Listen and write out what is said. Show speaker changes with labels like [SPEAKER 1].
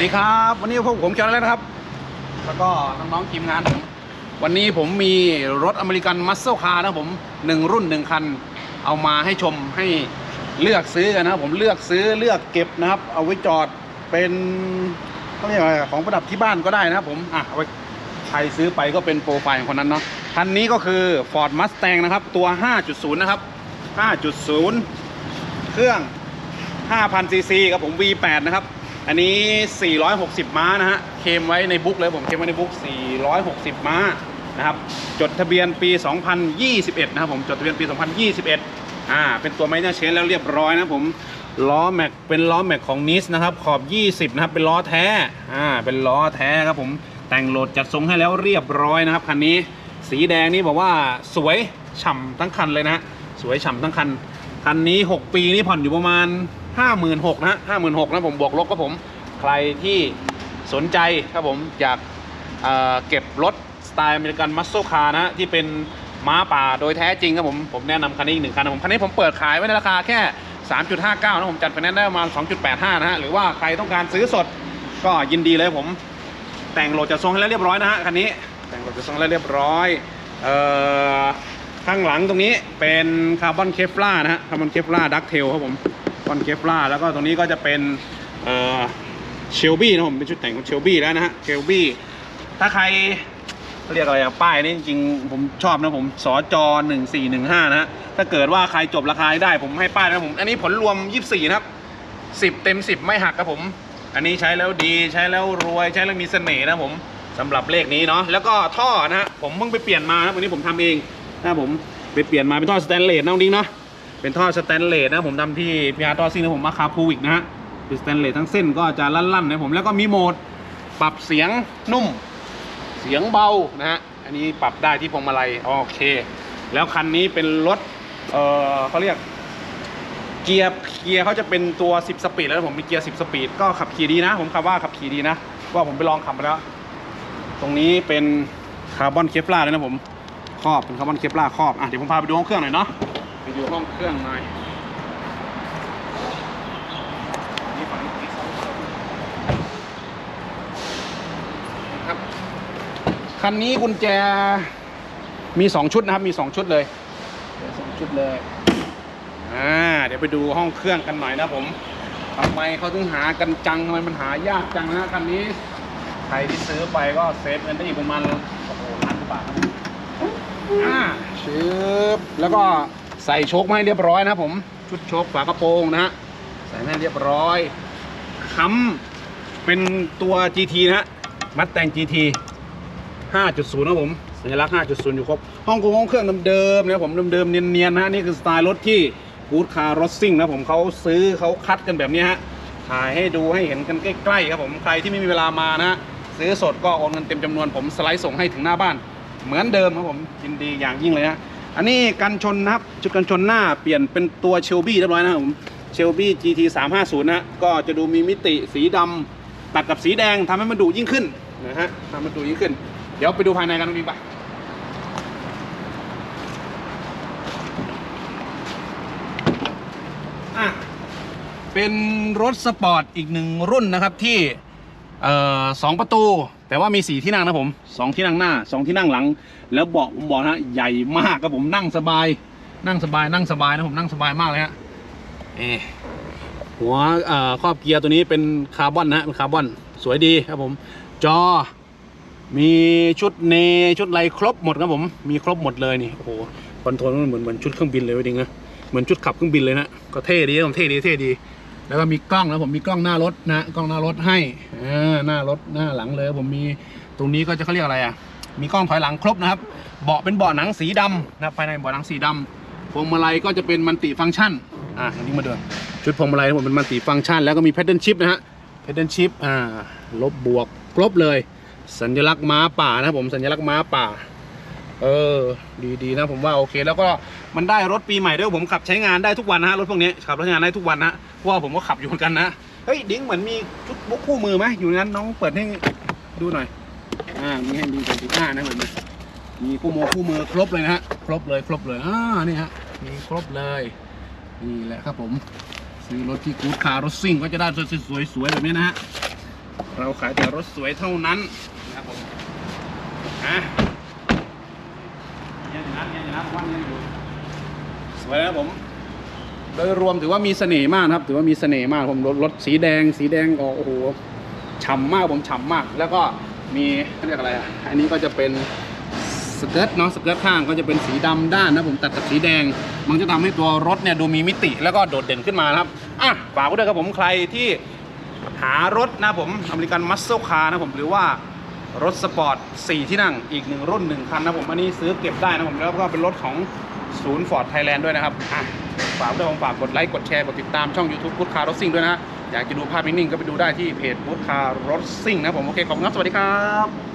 [SPEAKER 1] ดีครับ วันนี้พวกผมเคียวแล้วนะครับ แล้วก็น้องๆทีมงานผมวันนี้ผมมีรถอเมริกันมัสเซลคาร์นะผมหนึ่งรุ่นหนึ่งคัน เอามาให้ชมให้เลือกซื้อกันนะครับผมเลือกซื้อเลือกเก็บนะครับ เอาไว้จอดเป็นเขาเรียกอะไรของประดับที่บ้านก็ได้นะครับผมอะเอาไว้ใครซื้อไปก็เป็นโปรไฟล์ของคนนั้นเนาะคันนี้ก็คือ Ford Mustang นะครับ ตัว 5.0 นะครับ 5.0 เครื่อง5,000ซีซีครับผม V8 นะครับ อันนี้ 460 ม้านะฮะ เคมไว้ในบุ๊กเลยผมเคมไว้ในบุ๊ก 460 ม้านะครับ จดทะเบียนปี 2021 นะครับผม จดทะเบียนปี 2021 อ่า เป็นตัวไม้เนอร์เชนแล้วเรียบร้อยนะผม ล้อแม็ก เป็นล้อแม็กของนิสนะครับ ขอบ 20 นะครับ เป็นล้อแท้ อ่า เป็นล้อแท้ครับผม แต่งโหลดจัดทรงให้แล้วเรียบร้อยนะครับคันนี้ สีแดงนี่บอกว่าสวยฉ่ำทั้งคันเลยนะฮะสวยฉ่ำทั้งคัน คันนี้ 6 ปีนี่ผ่อนอยู่ประมาณ 56,000นหกนะ56,000นหกนะผมบวกลบครับผม ใครที่สนใจครับผมอยากเเก็บรถสไตล์อเมริกันมัสโซคาร์นะฮะที่เป็นม้าป่าโดยแท้จริงครับผม ผมแนะนำคันนี้อีกหนึ่งคันนะผมคันนี้ผมเปิดขายไว้ในราคาแค่ 3.59 นะผมจัดไฟแนนซ์ได้ประมาณ 2.85 นะฮะ หรือว่าใครต้องการซื้อสดก็ยินดีเลยผม แต่งโหลดจะทรงให้แล้วเรียบร้อยนะฮะคันนี้แต่งโหลดจะทรงแล้วเรียบร้อยเอ่อข้างหลังตรงนี้เป็นคาร์บอนเคฟล่านะฮะคาร์บอนเคฟล่าดักเทลครับผม คอนเคฟลาแล้วก็ตรงนี้ก็จะเป็นเออเชลบี้นะผมเป็นชุดแต่งของเชลบี้แล้วนะฮะเชลบี้ถ้าใครเรียกอะไรอะป้ายนี่จริงผมชอบนะผมสจ1415นะฮะถ้าเกิดว่าใครจบราคาได้ผมให้ป้ายนะผม อันนี้ผลรวม24นะครับ10เต็ม10ไม่หักครับผม อันนี้ใช้แล้วดีใช้แล้วรวยใช้แล้วมีเสน่ห์นะผมสำหรับเลขนี้เนาะแล้วก็ท่อนะฮะผมเพิ่งไปเปลี่ยนมานะวันนี้ผมทำเองนะผมไปเปลี่ยนมาเป็นท่อสแตนเลสนะดิ้งเนาะ เป็นท่อสแตนเลสนะผมทำที่พีอาร์ท่อซิ่งนะผมมาคาพูวิกนะฮะเป็นสแตนเลสทั้งเส้นก็จะลั่นๆนะผมแล้วก็มีโหมดปรับเสียงนุ่ม เสียงเบานะฮะอันนี้ปรับได้ที่พวงมาลัยโอเค แล้วคันนี้เป็นรถเออเขาเรียกเกียร์เกียร์เขาจะเป็นตัว 10 สปีดแล้วผมมีเกียร์ 10 สปีดก็ขับขี่ดีนะ ผมขับว่าขับขี่ดีนะว่าผมไปลองขับมาแล้ว ตรงนี้เป็นคาร์บอนเคฟลาเลยนะผมครอบเป็นคาร์บอนเคฟลาครอบอะเดี๋ยวผมพาไปดูห้องเครื่องหน่อยเนาะ ไปดูห้องเครื่องหน่อยนี่ฝั่งนี้ครับ คันนี้กุญแจมี 2 ชุดนะครับ มี 2 ชุดเลยเดี๋ยวสองชุดเลย อ่า เดี๋ยวไปดูห้องเครื่องกันหน่อยนะผมทำไมเขาถึงหากันจังทำไมมันหายากจังนะคันนี้ ใครที่ซื้อไปก็เซฟเงินได้อีกประมาณโอ้โหล้านกว่าบาทครับอ่าชืบแล้วก็ ใส่โชคมาให้เรียบร้อยนะครับผม ชุดโชคฝากระโปรงนะฮะใส่มาให้เรียบร้อยค้ำเป็นตัว GT นะฮะมัดแต่ง GT 5.0นะผมสัญลักษณ์5.0 อยู่ครบ ห้องคงห้องเครื่องเดิมๆนะผมเดิมๆเนียนๆนะฮะนี่คือสไตล์รถที่กู๊ดคาร์รถซิ่งนะผมเขาซื้อเขาคัดกันแบบนี้ฮะถ่ายให้ดูให้เห็นกันใกล้ๆครับผมใครที่ไม่มีเวลามานะซื้อสดก็โอนเงินเต็มจำนวนผมสไลด์ส่งให้ถึงหน้าบ้าน เหมือนเดิมครับผมยินดีอย่างยิ่งเลยฮะ อันนี้กันชนนะครับ จุดกันชนหน้าเปลี่ยนเป็นตัวเชลบี้เรียบร้อยนะครับผมเชลบี้ GT 350นะฮะก็จะดูมีมิติสีดำตัดกับสีแดงทำให้มันดูยิ่งขึ้นนะฮะทำให้มันดูยิ่งขึ้น เดี๋ยวไปดูภายในกันดีกว่าอะเป็นรถสปอร์ตอีกหนึ่งรุ่นนะครับที่สองประตู แต่ว่ามีสี่ที่นั่งนะผมสองที่นั่งหน้าสองที่นั่งหลัง แล้วเบาะผมบอกนะใหญ่มากครับผมนั่งสบาย นั่งสบายนั่งสบายนะผมนั่งสบายมากเลยฮะเอหัวเอ่อครอบเกียร์ตัวนี้เป็นคาร์บอนนะฮะเป็นคาร์บอนสวยดีครับผม จอ มีชุดเนชุดไรครบหมดครับผม มีครบหมดเลยนี่โอ้โหคอนโทรลมันเหมือนเหมือนชุดเครื่องบินเลยจริงๆนะเหมือนชุดขับเครื่องบินเลยนะก็เท่ดีผมเท่ดีเท่ดี แล้วก็มีกล้องนะผมมีกล้องหน้ารถนะกล้องหน้ารถให้ หน้ารถหน้าหลังเลย ผมมีตรงนี้ก็จะเขาเรียกอะไรอะมีกล้องถอยหลังครบนะครับ เบาะเป็นเบาะหนังสีดำนะภายในเบาะหนังสีดำพวงมาลัยก็จะเป็นมันติฟังก์ชันอะนนี้มาดูชุดพวงมาลัยผมเป็นมันติฟังก์ชัน แล้วก็มีแพดเดิลชิพนะฮะแพดเดิลชิพอ่าลบบวกครบเลย สัญลักษณ์ม้าป่านะครับผมสัญลักษณ์ม้าป่า เออ ดีดีนะผมว่าโอเค แล้วก็มันได้รถปีใหม่ด้วยผมขับใช้งานได้ทุกวันนะฮะรถพวกนี้ขับใช้งานได้ทุกวันนะเพราะว่าผมก็ขับอยู่เหมือนกันนะ ฮ้ยดิ้งเหมือนมีชุดบุ๊กคู่มือไหมอยู่นั้นน้องเปิดให้ดูหน่อย อ่ามีให้ดูกันสิบห้านะเหมือนมีคู่มือคู่มือครบเลยนะฮะครบเลยครบเลยอ่านี่ฮะมีครบเลยนี่แหละครับผม ซื้อรถที่กู๊ดคาร์รถซิ่งก็จะได้สวยสวยๆแบบนี้นะฮะเราขายแต่รถสวยเท่านั้นนะครับผมอะย็นอยู่นะย็นอยู่นะว่าเย็นอยู่สวยนะครับผม โดยรวมถือว่ามีเสน่ห์มากครับ ถือว่ามีเสน่ห์มากผมรถรถสีแดง สีแดงออกโอ้โหฉ่ำมากผมฉ่ำมาก แล้วก็มีเรียกอะไรอะอันนี้ก็จะเป็นสเกิร์ตเนาะสเกิร์ตข้างก็จะเป็นสีดำด้านนะผมตัดกับสีแดง มันจะทำให้ตัวรถเนี่ยดูมีมิติแล้วก็โดดเด่นขึ้นมาครับอะฝากไว้ด้วยครับผมใครที่หารถนะผมอเมริกันมัสเซคาร์นะผมหรือว่ารถสปอร์ต 4 ที่นั่งอีกหนึ่งรุ่นหนึ่งคันนะผมอันนี้ซื้อเก็บได้นะผมแล้วก็เป็นรถของศูนย์ฟอร์ดไทยแลนด์ด้วยนะครับอะ ฝากด้วยผมฝากกดไลค์กดแชร์กดติดตามช่อง YouTube พุทธคาร์รถซิ่งด้วยนะฮะอยากจะดูภาพนิ่งๆก็ไปดูได้ที่เพจพุทธคาร์รถซิ่งนะผมโอเคขอบคุณครับสวัสดีครับ